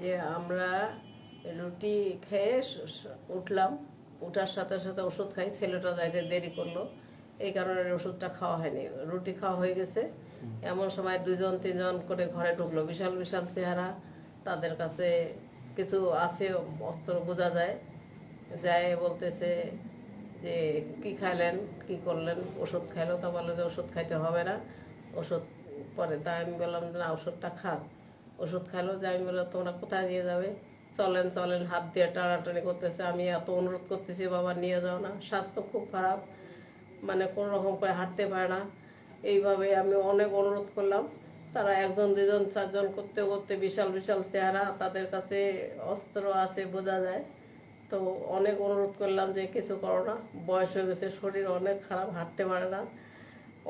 যে আমরা রুটি খেয়ে উঠলাম। উঠার সাথে সাথে ওষুধ খাই। ছেলেটা যাইতে দেরি করল। এই কারণে ওষুধটা খাওয়া হয়নি। রুটি খাওয়া হয়ে গেছে। এমন সময় দুজন তিনজন করে ঘরে ঢুকলো। বিশাল বিশাল চেহারা। তাদের কাছে কিছু আছে অস্ত্র বোঝা যায়। যায় বলতেছে যে কি খাইলেন? কি করলেন? ওষুধ খাইলো? তা বলে যে ওষুধ খাইতে হবে না। ওষুধ পরে তা আমি বললাম যে না ওষুধটা খান ওষুধ খাইলো, যে আমি বললাম, তোমরা কোথায় নিয়ে যাবে? চলেন চলেন, হাত দিয়ে টানাটানি করতেছে। আমি এত অনুরোধ করতেছি, বাবা, নিয়ে যাও না, স্বাস্থ্য খুব খারাপ মানে কোনো রকম করে হাঁটতে পারে না। এইভাবে আমি অনেক অনুরোধ করলাম। তারা একজন, দুজন, চারজন করতে করতে বিশাল বিশাল চেহারা, তাদের কাছে অস্ত্র আছে বোঝা যায়। তো অনেক অনুরোধ করলাম যে, কিছু করো না, বয়স হয়ে গেছে, শরীর অনেক খারাপ, হাঁটতে পারে না।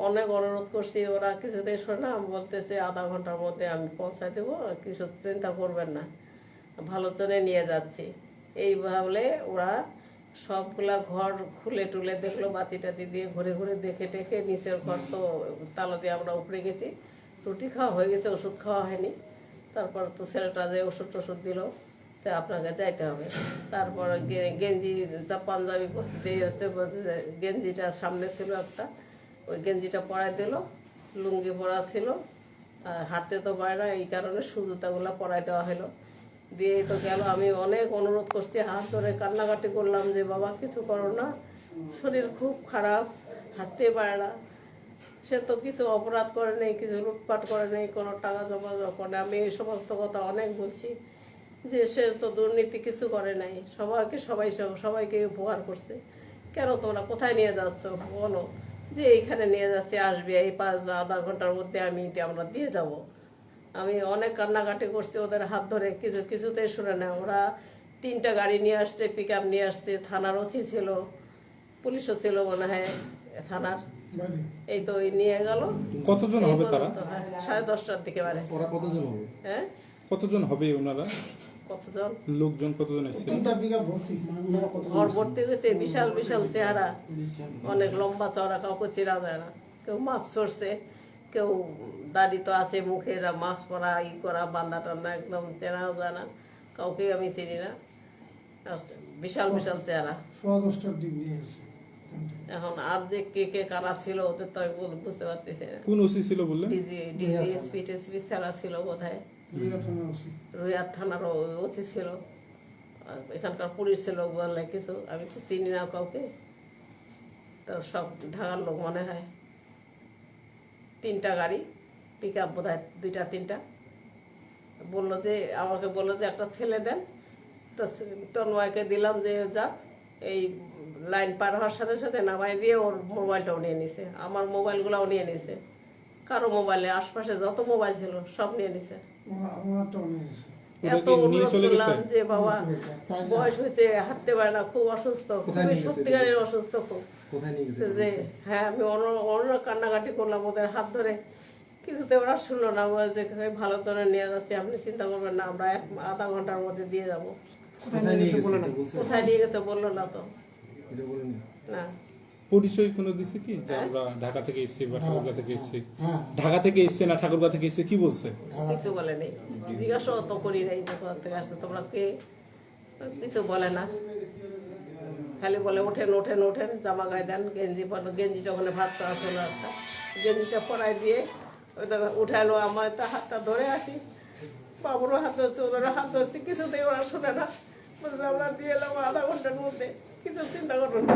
অনেক অনুরোধ করছি, ওরা কিছুতেই শোনে বলতেছে আধা ঘণ্টার মধ্যে আমি পৌঁছায় দেবো, কিছু চিন্তা করবেন না, ভালো চলে নিয়ে যাচ্ছি। এই ভাবলে ওরা সবগুলা ঘর খুলে টুলে দেখল বাতি টাতি দিয়ে ঘুরে ঘুরে দেখে টেখে নিচের ঘর তো তালা দিয়ে আমরা উপরে গেছি। রুটি খাওয়া হয়ে গেছে, ওষুধ খাওয়া হয়নি। তারপর তো ছেলেটা যে ওষুধ টষুধ দিল, তো আপনাকে যাইতে হবে। তারপর গেঞ্জি, যা পাঞ্জাবি পরতে হচ্ছে গেঞ্জিটা সামনে ছিল একটা ওই গেঞ্জিটা পরাই দিল, লুঙ্গি পরা ছিল, আর হাঁটতে তো না এই কারণে সুজুতাগুলো পরাই দেওয়া হলো। দিয়ে তো গেল, আমি অনেক অনুরোধ করছি, হাত ধরে কান্নাকাটি করলাম যে, বাবা, কিছু করো না, শরীর খুব খারাপ পারে না সে তো কিছু অপরাধ করে নেই, কিছু লুটপাট করে নেই, কোনো টাকা জমা করে। আমি এই সমস্ত কথা অনেক বলছি যে, সে তো দুর্নীতি কিছু করে নাই। সবাইকে সবাই সব- সবাইকে উপকার করছে। কেন তোমরা কোথায় নিয়ে যাচ্ছ? বলো। যে এইখানে নিয়ে যাচ্ছে আসবে এই পাঁচ আধা ঘণ্টার মধ্যে আমি আমরা দিয়ে যাব। আমি অনেক কান্নাকাটি করছি ওদের হাত ধরে কিছু কিছুতেই শুনে না। ওরা তিনটা গাড়ি নিয়ে আসছে পিক আপ নিয়ে আসছে থানার ওসি ছিল পুলিশও ছিল মনে হয় থানার। এই তো ওই নিয়ে গেল। কতজন হবে তারা? হ্যাঁ, সাড়ে দশটার দিকে বারে ওরা কতজন হবে? হ্যাঁ? কতজন হবে ওনারা? কতজন? লোকজন কতজন এসেছিল ঘর ভর্তি হয়েছে বিশাল বিশাল চেহারা। অনেক লম্বা চওড়া কাউকে চেনা যায় না। কেউ মাছ চড়ছে কেউ দাড়ি তো আছে মুখে মাছ পরা ই করা বান্দা টান্দা একদম চেনাও যায় না। কাউকে আমি চিনি না। বিশাল বিশাল চেহারা। সোয়া দশটার দিক নিয়ে গেছে এখন আর যে কে কে কারা ছিল ওদের তো আমি বুঝতে পারতেছি না। কোন ওসি ছিল বললেন? ডিজি ডিজি এসপি টেসপি ছাড়া ছিল বোধহয়। রুইয়ার থানার ওসি। ছিল। এখানকার পুলিশ ছিল বললে কিছু। আমি তো চিনি না কাউকে। তো সব ঢাকার লোক মনে হয়। তিনটা গাড়ি পিক আপ বোধ হয় দুইটা তিনটা। বলল যে আমাকে বলল যে একটা ছেলে দেন। তো তন্ময়কে দিলাম যে যাক। এই লাইন পার হওয়ার সাথে সাথে নামাই দিয়ে ওর মোবাইলটাও নিয়ে নিছে। আমার মোবাইলগুলোও নিয়ে নিছে। কারও মোবাইলে আশপাশে যত মোবাইল ছিল সব নিয়ে নিছে। আমার- আমারটাও নিয়ে গেছে ওরা এত অনুরোধ করলাম যে বাবা বয়স হয়েছে হাঁটতে পারে না খুব অসুস্থ খুবই সত্যিকারের অসুস্থ খুব। কোথায় নিয়ে গেছে? যে হ্যাঁ আমি অন্য- অন্য কান্নাকাটি করলাম ওদের হাত ধরে। কিছুতে ওরা শুনলো না যে ভালো করে নিয়ে যাচ্ছি আপনি চিন্তা করবেন না আমরা এক আধা ঘণ্টার মধ্যে দিয়ে যাব। কোথায় নিয়ে গেছে? এটা বলছে কোথায় নিয়ে গেছে বলল না তো। না। পরিচয় কোনো দিছে কি? আমরা ঢাকা থেকে এসেছি বা ঠাকুরগা থেকে এসেছি। হ্যাঁ। ঢাকা থেকে এসছে না ঠাকুরগা থেকে এসছে? কি বলছে? কিছু বলে নেই। জিজ্ঞাসাও তো করি নাই কোথা থেকে আসছে। তোমরা কে কিছু বলে না? খালি বলে ওঠেন ওঠেন ওঠেন জামা গায়ে দেন গেঞ্জি পর গেঞ্জিটা ওখানে ভাত ছিল একটা। গেঞ্জিটা পরাই দিয়ে ওইটা উঠালো আমার তো হাতটা ধরে আসি বাবুরও হাত ধরছে, ওদেরও হাত ধরছে, কিছুতেই ওরা শোনে না। বলছে, আমরা দিয়ে এলাম আধা ঘণ্টার মধ্যে। কিছু চিন্তা করবেন না।